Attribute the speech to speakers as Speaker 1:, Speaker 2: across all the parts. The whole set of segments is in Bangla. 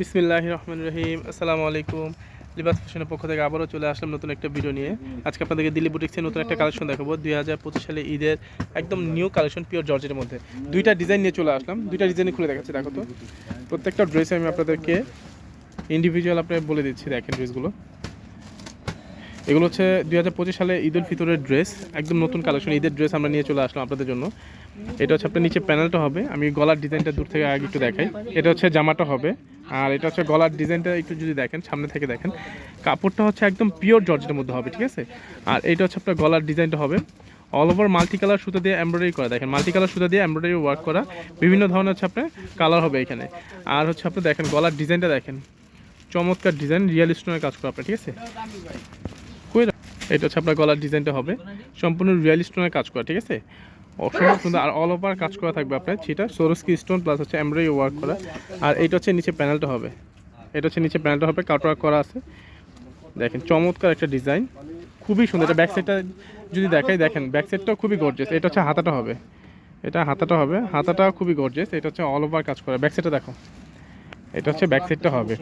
Speaker 1: বিসমিল্লাহ রহমান রহিম। আসসালামু আলাইকুম। লিবাস ফ্যাশনের পক্ষ থেকে আবারও চলে আসলাম নতুন একটা ভিডিও নিয়ে। আজকে আপনাদেরকে দিল্লি বুটিক্সের নতুন একটা কালেকশন দেখাবো। দুই হাজার পঁচিশ সালে ঈদের একদম নিউ কালেকশন, পিওর জর্জের মধ্যে। দুইটা ডিজাইন নিয়ে চলে আসলাম। দুইটা ডিজাইন খুলে দেখাচ্ছি, দেখো তো। প্রত্যেকটা ড্রেসে আমি আপনাদেরকে ইন্ডিভিজুয়াল আপনাকে বলে দিচ্ছি, দেখেন ড্রেসগুলো। এগুলো হচ্ছে দুই হাজার পঁচিশ সালে ঈদ উল ফিতরের ড্রেস একদম নতুন কালেকশন ঈদের ড্রেস আমরা নিয়ে চলে আসলাম আপনাদের জন্য। এটা হচ্ছে আপনার নিচে প্যানেলটা হবে, আমি গলার ডিজাইনটা দূর থেকে আগে একটু দেখাই। এটা হচ্ছে জামাটা হবে, আর এটা হচ্ছে গলার ডিজাইনটা একটু যদি দেখেন, সামনে থেকে দেখেন। কাপড়টা হচ্ছে একদম পিওর জর্জের মধ্যে হবে, ঠিক আছে? আর এটা হচ্ছে আপনার গলার ডিজাইনটা হবে। অল ওভার মাল্টি কালার সুতো দিয়ে এমব্রয়ডারি করা, দেখেন মাল্টি কালার সুতো দিয়ে এমব্রয়ডারি ওয়ার্ক করা, বিভিন্ন ধরনের হচ্ছে আপনার কালার হবে এখানে। আর হচ্ছে আপনি দেখেন, গলার ডিজাইনটা দেখেন। চমৎকার ডিজাইন রিয়েল স্টোনের কাজ করা আপনার, ঠিক আছে? এটা হচ্ছে আপনার গলার ডিজাইনটা হবে। সম্পূর্ণ রিয়েল স্টোনের কাজ করা, ঠিক আছে? অসম্ভব সুন্দর, আর অল ওভার কাজ করা থাকবে আপনার সেটা সোরস্কি স্টোন প্লাস হচ্ছে এমব্রয়ডারি ওয়ার্ক করা। আর এটা হচ্ছে নিচে প্যানেলটা হবে। এটা হচ্ছে নিচে প্যানেলটা হবে কাট ওয়ার্ক করা আছে। দেখেন, চমৎকার একটা ডিজাইন খুবই সুন্দর, এটা ব্যাক সাইডটা যদি দেখাই, দেখেন ব্যাক সাইডটাও খুবই গর্জেস এটা হচ্ছে হাতাটা হবে। এটা হাতাটা হবে হাতাটা খুবই গর্জেস এটা হচ্ছে অল ওভার কাজ করা। ব্যাক সাইডটা দেখো। এটা হচ্ছে ব্যাক সাইডটা হবে।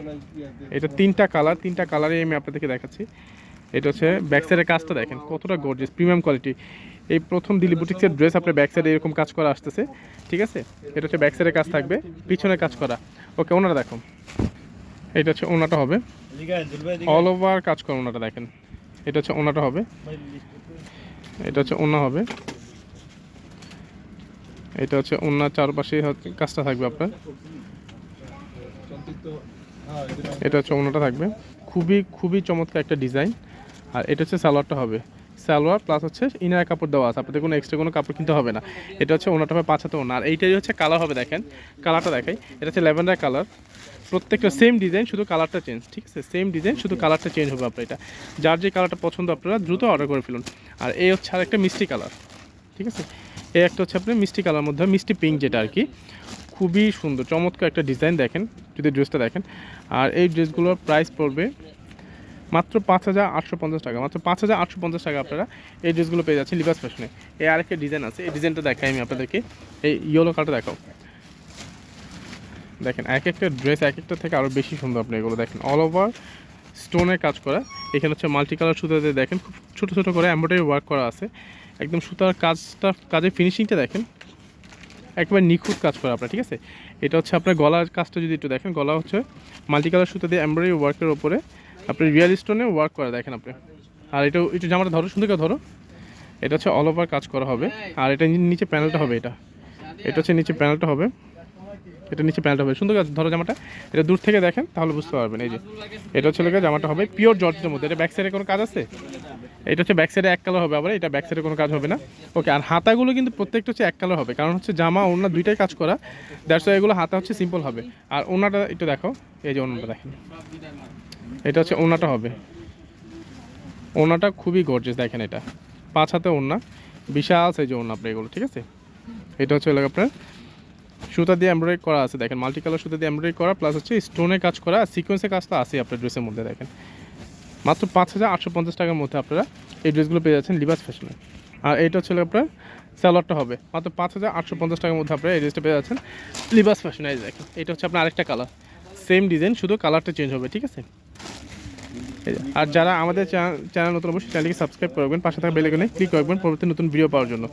Speaker 1: এটা তিনটা কালার তিনটা কালারে আমি আপনাদেরকে দেখাচ্ছি। এটা হচ্ছে ব্যাক সাইডের কাজটা দেখেন, কতটা গর্জিয়াস প্রিমিয়াম কোয়ালিটি এই প্রথম দিল্লি বুটিক্সের ড্রেস আপনার ব্যাক সাইডে এরকম কাজ করা আসতেছে, ঠিক আছে? এটা হচ্ছে ব্যাক সাইডের কাজ থাকবে পিছনে কাজ করা। ওকে ওনারা দেখো এটা হচ্ছে ওনাটা হবে। অল ওভার কাজ করা ওনাটা দেখেন। এটা হচ্ছে ওনাটা হবে। এটা হচ্ছে ওনা হবে। এটা হচ্ছে ওনার চারপাশে কাজটা থাকবে আপনার। এটা হচ্ছে ওনাটা থাকবে। খুবই খুবই চমৎকার একটা ডিজাইন আর এটা হচ্ছে সালোয়ারটা হবে। সালোয়ার প্লাস হচ্ছে ইনার কাপড় দেওয়া আছে। আপনাদের কোনো এক্সট্রা কোনো কাপড় কিনতে হবে না। এটা হচ্ছে ওনাটা হবে পাঁচাতে ওনা। আর এইটাই হচ্ছে কালার হবে দেখেন। কালারটা দেখাই। এটা হচ্ছে ল্যাভেন্ডার কালার প্রত্যেকটা সেম ডিজাইন শুধু কালারটা চেঞ্জ ঠিক আছে? সেম ডিজাইন শুধু কালারটা চেঞ্জ হবে আপনার এটা। যার যে কালারটা পছন্দ আপনারা দ্রুত অর্ডার করে ফেলুন। আর এই হচ্ছে আর একটা মিষ্টি কালার ঠিক আছে? এই একটা হচ্ছে আপনার মিষ্টি কালার মধ্যে মিষ্টি পিঙ্ক যেটা আর কি। খুবই সুন্দর, চমৎকার একটা ডিজাইন দেখেন। যদি ড্রেসটা দেখেন। আর এই ড্রেসগুলোর প্রাইস পড়বে মাত্র পাঁচ হাজার আটশো পঞ্চাশ টাকা, মাত্র পাঁচ হাজার আটশো পঞ্চাশ টাকা আপনারা এই ড্রেসগুলো পেয়ে যাচ্ছেন লিবাস ফ্যাশনে এই আরেকটা ডিজাইন আছে, এই ডিজাইনটা দেখাই আমি আপনাদেরকে। এই ইয়েলো কালারটা দেখাও। দেখেন, এক একটা ড্রেস এক একটা থেকে আরও বেশি সুন্দর আপনি এগুলো দেখেন। অল ওভার স্টোনের কাজ করা। এখানে হচ্ছে মাল্টি কালার সুতা দিয়ে দেখেন, খুব ছোটো ছোটো করে এমব্রয়ডারি ওয়ার্ক করা আছে। একদম সুতার কাজটা, কাজের ফিনিশিংটা দেখেন। একবার নিখুঁত কাজ করা আপনার, ঠিক আছে? এটা হচ্ছে আপনার গলার কাজটা যদি একটু দেখেন, গলা হচ্ছে মাল্টি কালার সুতা দিয়ে এমব্রয়ডারি ওয়ার্কের ওপরে আপনি রিয়েল স্টোনে ওয়ার্ক করা, দেখেন আপনি। আর এটা একটু জামাটা ধরো, সুন্দর করে ধরো। এটা হচ্ছে অল ওভার কাজ করা হবে। আর এটা নিচে প্যানেলটা হবে এটা। এটা হচ্ছে নিচে প্যানেলটা হবে। এটা নিচে প্যানেলটা হবে। সুন্দর ধরো জামাটা। এটা দূর থেকে দেখেন, তাহলে বুঝতে পারবেন। এই যে, এটা হচ্ছে লোকের জামাটা হবে পিওর জর্জের মধ্যে। এটা ব্যাক সাইডে কোনো কাজ আছে? এটা হচ্ছে ব্যাক সাইডে এক কালার হবে আবার, এটা ব্যাক সাইডে কোনো কাজ হবে না। ওকে আর হাতাগুলো কিন্তু প্রত্যেকটা হচ্ছে এক কালার হবে। কারণ হচ্ছে জামা ওনা দুইটাই কাজ করা। দ্যাটস এগুলো হাতা হচ্ছে সিম্পল হবে। আর ওনাটা একটু দেখো। এই যে ওনাটা দেখেন। এটা হচ্ছে ওনাটা হবে। ওনাটা খুবই গর্জেস দেখেন এটা। পাঁচ হাতে ওনা বিশাল সাইজে ওনা আপনার এগুলো, ঠিক আছে? এটা হচ্ছে আপনার সুতা দিয়ে এমব্রয়ডারি করা আছে, দেখেন মাল্টি কালার সুতা দিয়ে এমব্রয়ডারি করা প্লাস হচ্ছে স্টোনের কাজ করা সিকোয়েন্সের কাজ তো আছে আপনার ড্রেসের মধ্যে, দেখেন। মাত্র পাঁচ হাজার আটশো পঞ্চাশ টাকার মধ্যে আপনারা এই ড্রেসগুলো পেয়ে যাচ্ছেন লিবাস ফ্যাশনে আর এইটা হচ্ছে আপনার স্যালোয়ারটা হবে। মাত্র পাঁচ হাজার আটশো পঞ্চাশ টাকার মধ্যে আপনারা এই ড্রেসটা পেয়ে যাচ্ছেন লিবাস ফ্যাশনে দেখেন, এটা হচ্ছে আপনার আরেকটা কালার সেম ডিজাইন শুধু কালারটা চেঞ্জ হবে, ঠিক আছে? আর যারা আমাদের চ্যানেল নতুন অবশ্যই চ্যানেলকে সাবস্ক্রাইব করবেন পাশে থাকা বেলেগনে ক্লিক করবেন পরবর্তী নতুন ভিডিও পাওয়ার জন্য।